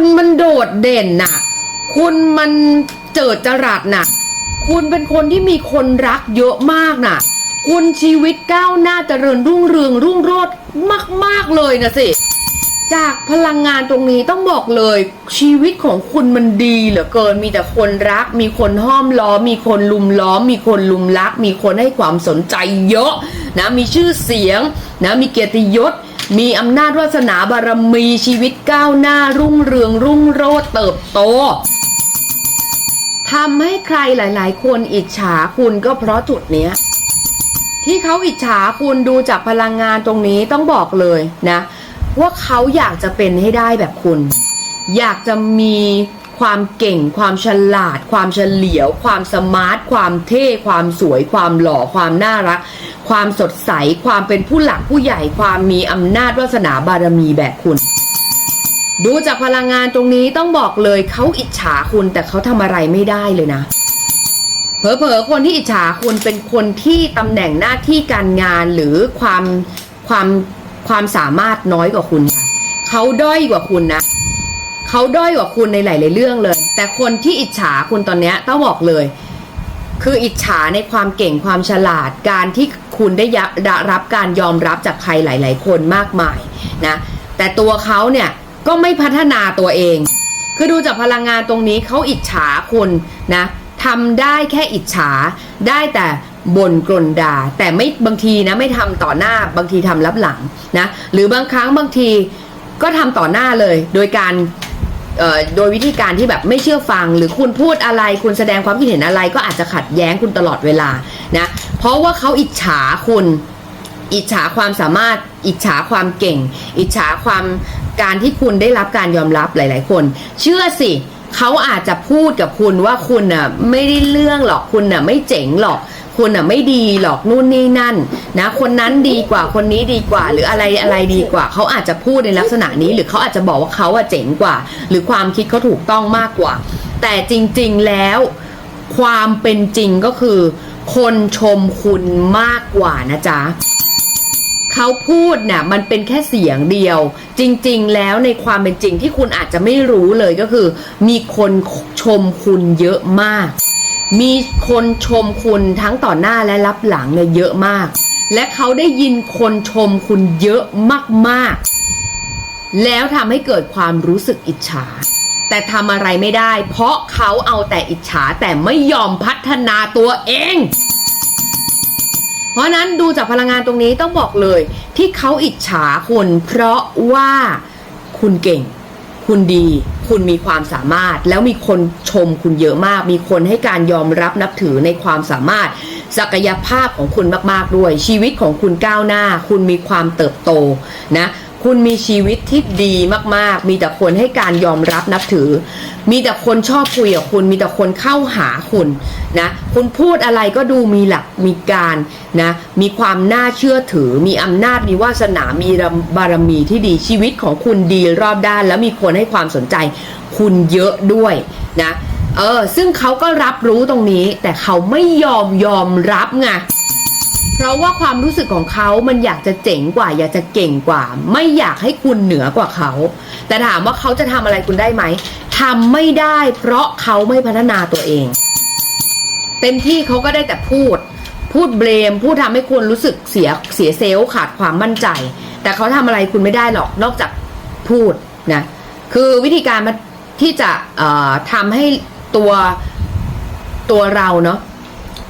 คุณมันโดดเด่นน่ะ คุณมันเจิดจรัสน่ะ คุณเป็นคนที่มีคนรักเยอะมากน่ะ คุณชีวิตก้าวหน้าเจริญรุ่งเรืองรุ่งโรจน์มาก ๆ เลยนะสิ จากพลังงานตรงนี้ต้องบอกเลย ชีวิตของคุณมันดีเหลือเกิน มีแต่คนรัก มีคนห้อมล้อม มีคนลุมล้อม มีคนลุมรัก มีคนให้ความสนใจเยอะนะ มีชื่อเสียงนะ มีเกียรติยศ มีอำนาจวาสนาบารมีชีวิตก้าวหน้ารุ่งเรืองรุ่งโรจน์เติบโตทำให้ใครหลายๆ คนอิจฉาคุณก็เพราะจุดเนี้ยที่เขาอิจฉาคุณดูจากพลังงานตรงนี้ต้องบอกเลยนะ ว่าเขาอยากจะเป็นให้ได้แบบคุณ อยากจะมี ความเก่ง ความฉลาด ความเฉลียว ความสมาร์ท ความเท่ ความสวย ความหล่อ ความน่ารัก ความสดใส ความเป็นผู้หลักผู้ใหญ่ ความมีอำนาจวาสนาบารมีแบบคุณ ดูจากพลังงานตรงนี้ต้องบอกเลยเขาอิจฉาคุณแต่เขาทำอะไรไม่ได้เลยนะเผลอๆคนที่อิจฉาคุณเป็นคนที่ตำแหน่งหน้าที่การงานหรือความความความสามารถน้อยกว่าคุณค่ะเขาด้อยกว่าคุณนะ เขาด้อยกว่าคุณในหลาย ๆ เรื่องเลย แต่คนที่อิจฉาคุณตอนเนี้ยต้องบอกเลย คืออิจฉาในความเก่งความฉลาดการที่คุณได้ยะได้รับการยอมรับจากใครหลาย ๆ คนมากมายนะแต่ตัวเขาเนี่ยก็ไม่พัฒนาตัวเอง คือดูจากพลังงานตรงนี้เขาอิจฉาคุณนะทำได้แค่อิจฉาได้แต่บ่นกลนด่าแต่ไม่บางทีนะไม่ทำต่อหน้าบางทีทำลับหลังนะหรือบางครั้งบางทีก็ทำต่อหน้าเลย โดยการ โดยวิธีการที่แบบไม่เชื่อฟัง หรือคุณพูดอะไร คุณแสดงความคิดเห็นอะไร ก็อาจจะขัดแย้งคุณตลอดเวลานะเพราะว่าเขาอิจฉาคุณอิจฉาความสามารถ อิจฉาความเก่ง อิจฉาความการที่คุณได้รับการยอมรับหลาย ๆ คน เชื่อสิเขาอาจจะพูดกับคุณว่าคุณน่ะไม่ได้เรื่องหรอกคุณน่ะไม่เจ๋งหรอก คุณน่ะไม่ดีหรอกนู่นนี่นั่นนะคนนั้นดีกว่าคนนี้ดีกว่า หรืออะไรอะไรดีกว่า เขาอาจจะพูดในลักษณะนี้ หรือเขาอาจจะบอกว่าเขาอะเจ๋งกว่า หรือความคิดเขาถูกต้องมากกว่า แต่จริง ๆแล้วความเป็นจริงก็คือ คนชมคุณมากกว่านะจ๊ะเขาพูดเนี่ยมันเป็นแค่เสียงเดียว จริง ๆ แล้วในความเป็นจริงที่คุณอาจจะไม่รู้เลยก็คือ มีคนชมคุณเยอะมาก มีคนชมคุณทั้งต่อหน้าและรับหลังเนี่ยเยอะมาก และเขาได้ยินคนชมคุณเยอะมากๆ แล้วทำให้เกิดความรู้สึกอิจฉา แต่ทำอะไรไม่ได้ เพราะเขาเอาแต่อิจฉาแต่ไม่ยอมพัฒนาตัวเอง เพราะฉะนั้นดูจากพลังงานตรงนี้ต้องบอกเลย ที่เขาอิจฉาคุณเพราะว่าคุณเก่ง คุณดี คุณมีความสามารถ แล้วมีคนชมคุณเยอะมาก มีคนให้การยอมรับนับถือในความสามารถ ศักยภาพของคุณมาก ๆ ด้วย ชีวิตของคุณก้าวหน้า คุณมีความเติบโตนะ คุณมีชีวิตที่ดีมากๆ มีแต่คนให้การยอมรับนับถือ มีแต่คนชอบคุยกับคุณ มีแต่คนเข้าหาคุณนะ คุณพูดอะไรก็ดูมีหลัก มีการนะ มีความน่าเชื่อถือ มีอำนาจ มีวาสนา มีบารมีที่ดี ชีวิตของคุณดีรอบด้าน แล้วมีคนให้ความสนใจ คุณเยอะด้วยนะ เออ ซึ่งเขาก็รับรู้ตรงนี้ แต่เขาไม่ยอมยอมรับไง เพราะว่าความรู้สึกของเขามันอยากจะเจ๋งกว่า อยากจะเก่งกว่า ไม่อยากให้คุณเหนือกว่าเขา แต่ถามว่าเขาจะทำอะไรคุณได้ไหมทำไม่ได้ เพราะเขาไม่พัฒนาตัวเอง เต็มที่เขาก็ได้แต่พูด พูดเบลม พูดทำให้คุณรู้สึกเสียเสียเซลล์ขาดความมั่นใจ แต่เขาทำอะไรคุณไม่ได้หรอกนอกจากพูดนะคือวิธีการมันที่จะทำให้ตัวตัวเราเนาะ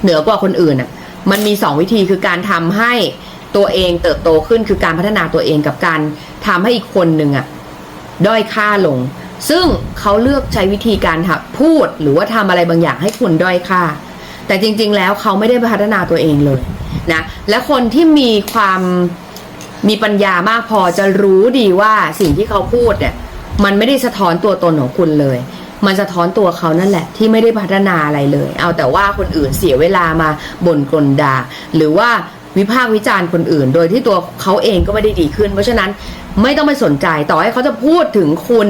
เหนือกว่าคนอื่นอะ มันมีสองวิธีคือการทำให้ตัวเองเติบโตขึ้นคือการพัฒนาตัวเองกับการทำให้อีกคนหนึ่งอะด้อยค่าลง ซึ่งเขาเลือกใช้วิธีการทำพูดหรือว่าทำอะไรบางอย่างให้คุณด้อยค่า แต่จริง ๆ แล้วเขาไม่ได้พัฒนาตัวเองเลยนะและคนที่มีความมีปัญญามากพอจะรู้ดีว่าสิ่งที่เขาพูดเนี่ยมันไม่ได้สะท้อนตัวตนของคุณเลย มันสะท้อนตัวเขานั่นแหละที่ไม่ได้พัฒนาอะไรเลย เอาแต่ว่าคนอื่นเสียเวลามาบ่นกลด่าหรือว่าวิพากษ์วิจารณ์คนอื่น โดยที่ตัวเขาเองก็ไม่ได้ดีขึ้น เพราะฉะนั้นไม่ต้องไปสนใจต่อให้เขาจะพูดถึงคุณ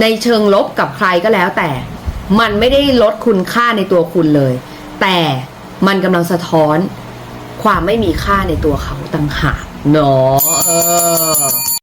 ในเชิงลบกับใครก็แล้ว แต่มันไม่ได้ลดคุณค่าในตัวคุณเลย แต่มันกำลังสะท้อนความไม่มีค่าในตัวเขาต่างหากเนาะเออ